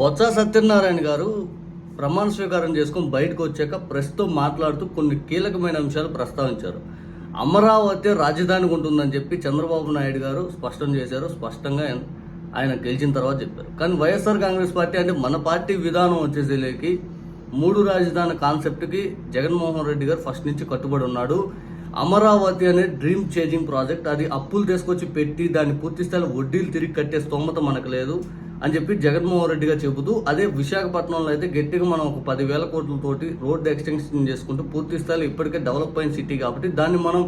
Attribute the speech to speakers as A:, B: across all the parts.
A: బొత్స సత్యనారాయణ గారు ప్రమాణ స్వీకారం చేసుకొని బయటకు వచ్చాక ప్రస్తుతం మాట్లాడుతూ కొన్ని కీలకమైన అంశాలు ప్రస్తావించారు. అమరావతి రాజధానికి ఉంటుందని చెప్పి చంద్రబాబు నాయుడు గారు స్పష్టం చేశారు. స్పష్టంగా ఆయన- ఆయన గెలిచిన తర్వాత చెప్పారు. కానీ వైఎస్ఆర్ కాంగ్రెస్ పార్టీ అంటే మన పార్టీ విధానం వచ్చేసేలేకి మూడు రాజధాని కాన్సెప్ట్కి జగన్మోహన్ రెడ్డి గారు ఫస్ట్ నుంచి కట్టుబడి ఉన్నాడు. అమరావతి అనే డ్రీమ్ చేంజింగ్ ప్రాజెక్ట్ అది అప్పులు తీసుకొచ్చి పెట్టి దాన్ని పూర్తి స్థాయిలో వడ్డీలు తిరిగి కట్టే స్తోమత మనకు లేదు. అని చెప్పి జగన్మోహన్ రెడ్డిగా చెబుతూ అదే విశాఖపట్నంలో అయితే గట్టిగా మనం ఒక పదివేల కోట్లతోటి రోడ్ ఎక్స్టెన్షన్ చేసుకుంటూ పూర్తి స్థాయిలో ఇప్పటికే డెవలప్ అయిన సిటీ కాబట్టి దాన్ని మనం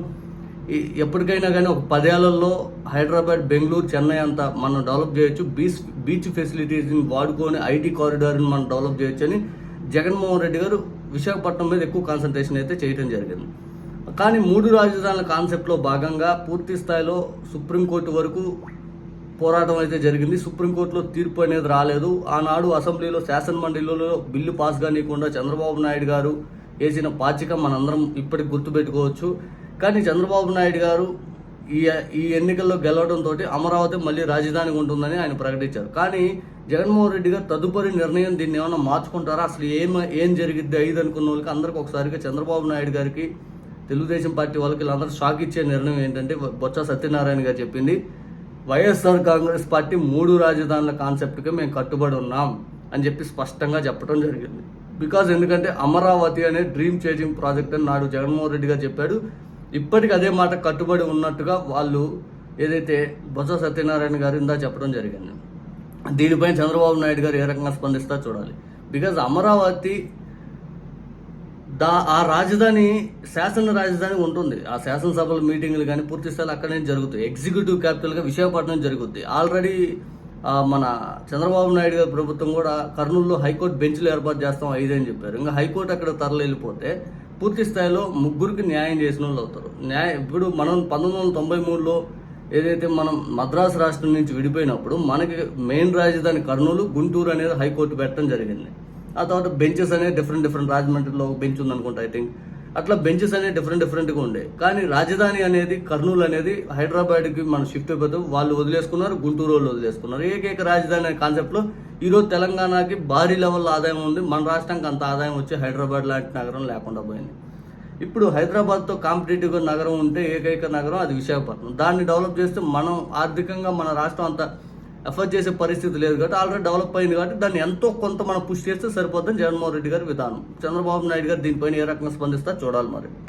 A: ఎప్పటికైనా కానీ ఒక పదేళ్ళలో హైదరాబాద్ బెంగళూరు చెన్నై అంతా మనం డెవలప్ చేయొచ్చు. బీచ్ బీచ్ ఫెసిలిటీస్ని వాడుకొని ఐటీ కారిడార్ని మనం డెవలప్ చేయొచ్చు అని జగన్మోహన్ రెడ్డి గారు విశాఖపట్నం మీద ఎక్కువ కాన్సన్ట్రేషన్ అయితే చేయడం జరిగింది. కానీ మూడు రాజధానుల కాన్సెప్ట్లో భాగంగా పూర్తి స్థాయిలో సుప్రీంకోర్టు వరకు పోరాటం అయితే జరిగింది. సుప్రీంకోర్టులో తీర్పు అనేది రాలేదు. ఆనాడు అసెంబ్లీలో శాసనమండలిలో బిల్లు పాస్ కానీయకుండా చంద్రబాబు నాయుడు గారు వేసిన పాచిక మనందరం ఇప్పటికి గుర్తుపెట్టుకోవచ్చు. కానీ చంద్రబాబు నాయుడు గారు ఈ ఈ ఎన్నికల్లో గెలవడంతో అమరావతి మళ్ళీ రాజధాని ఉంటుందని ఆయన ప్రకటించారు. కానీ జగన్మోహన్ రెడ్డి గారు తదుపరి నిర్ణయం దీన్ని ఏమైనా మార్చుకుంటారా? అసలు ఏం ఏం జరిగిద్ది? ఐదు అనుకున్న వాళ్ళకి అందరికి ఒకసారిగా చంద్రబాబు నాయుడు గారికి తెలుగుదేశం పార్టీ వాళ్ళకి వీళ్ళందరూ షాక్ ఇచ్చే నిర్ణయం ఏంటంటే బొత్స సత్యనారాయణ గారు చెప్పింది. వైఎస్ఆర్ కాంగ్రెస్ పార్టీ మూడు రాజధానుల కాన్సెప్ట్కి మేము కట్టుబడి ఉన్నాం అని చెప్పి స్పష్టంగా చెప్పడం జరిగింది. బికాజ్ ఎందుకంటే అమరావతి అనే డ్రీమ్ చేంజింగ్ ప్రాజెక్ట్ అని నాడు జగన్మోహన్ రెడ్డి గారు చెప్పాడు. ఇప్పటికి అదే మాట కట్టుబడి ఉన్నట్టుగా వాళ్ళు ఏదైతే బొత్స సత్యనారాయణ గారు ఇందా చెప్పడం జరిగింది. దీనిపై చంద్రబాబు నాయుడు గారు ఏ రకంగా స్పందిస్తా చూడాలి. బికాజ్ అమరావతి దా ఆ రాజధాని శాసన రాజధాని ఉంటుంది. ఆ శాసనసభల మీటింగ్లు కానీ పూర్తి స్థాయిలో అక్కడనే జరుగుతాయి. ఎగ్జిక్యూటివ్ క్యాపిటల్గా విశాఖపట్నం జరుగుద్ది. ఆల్రెడీ మన చంద్రబాబు నాయుడు గారి ప్రభుత్వం కూడా కర్నూలులో హైకోర్టు బెంచ్లు ఏర్పాటు చేస్తాం ఐదు అని చెప్పారు. ఇంకా హైకోర్టు అక్కడ తరలి వెళ్ళిపోతే పూర్తి స్థాయిలో ముగ్గురికి న్యాయం చేసిన వాళ్ళు అవుతారు. న్యాయ ఇప్పుడు మనం పంతొమ్మిది వందల తొంభై మూడులో ఏదైతే మనం మద్రాసు రాష్ట్రం నుంచి విడిపోయినప్పుడు మనకి మెయిన్ రాజధాని కర్నూలు గుంటూరు అనేది హైకోర్టు పెట్టడం జరిగింది. ఆ తర్వాత బెంచెస్ అనే డిఫరెంట్ డిఫరెంట్ రాజమండ్రిలో ఒక బెంచ్ ఉందనుకుంటా ఐ థింక్ అట్లా బెంచెస్ అనేవి డిఫరెంట్ డిఫరెంట్గా ఉండే. కానీ రాజధాని అనేది కర్నూలు అనేది హైదరాబాద్కి మనం షిఫ్ట్ అయిపోతే వాళ్ళు వదిలేసుకున్నారు గుంటూరు వాళ్ళు వదిలేసుకున్నారు. ఏకైక రాజధాని అనే కాన్సెప్ట్లో ఈరోజు తెలంగాణకి భారీ లెవెల్ ఆదాయం ఉంది. మన రాష్ట్రానికి అంత ఆదాయం వచ్చి హైదరాబాద్ లాంటి నగరం లేకుండా పోయింది. ఇప్పుడు హైదరాబాద్తో కాంపిటేటివ్గా నగరం ఉంటే ఏకైక నగరం అది విశాఖపట్నం. దాన్ని డెవలప్ చేస్తే మనం ఆర్థికంగా మన రాష్ట్రం అంతా ఎఫర్ట్ చేసే పరిస్థితి లేదు కాబట్టి ఆల్రెడీ డెవలప్ అయింది కాబట్టి దాన్ని ఎంతో కొంత మనం పుష్ చేస్తే సరిపోద్దని జగన్మోహన్ రెడ్డి గారి విధానం. చంద్రబాబు నాయుడు గారు దీనిపైన ఏ రకంగా స్పందిస్తారు చూడాలి మరి.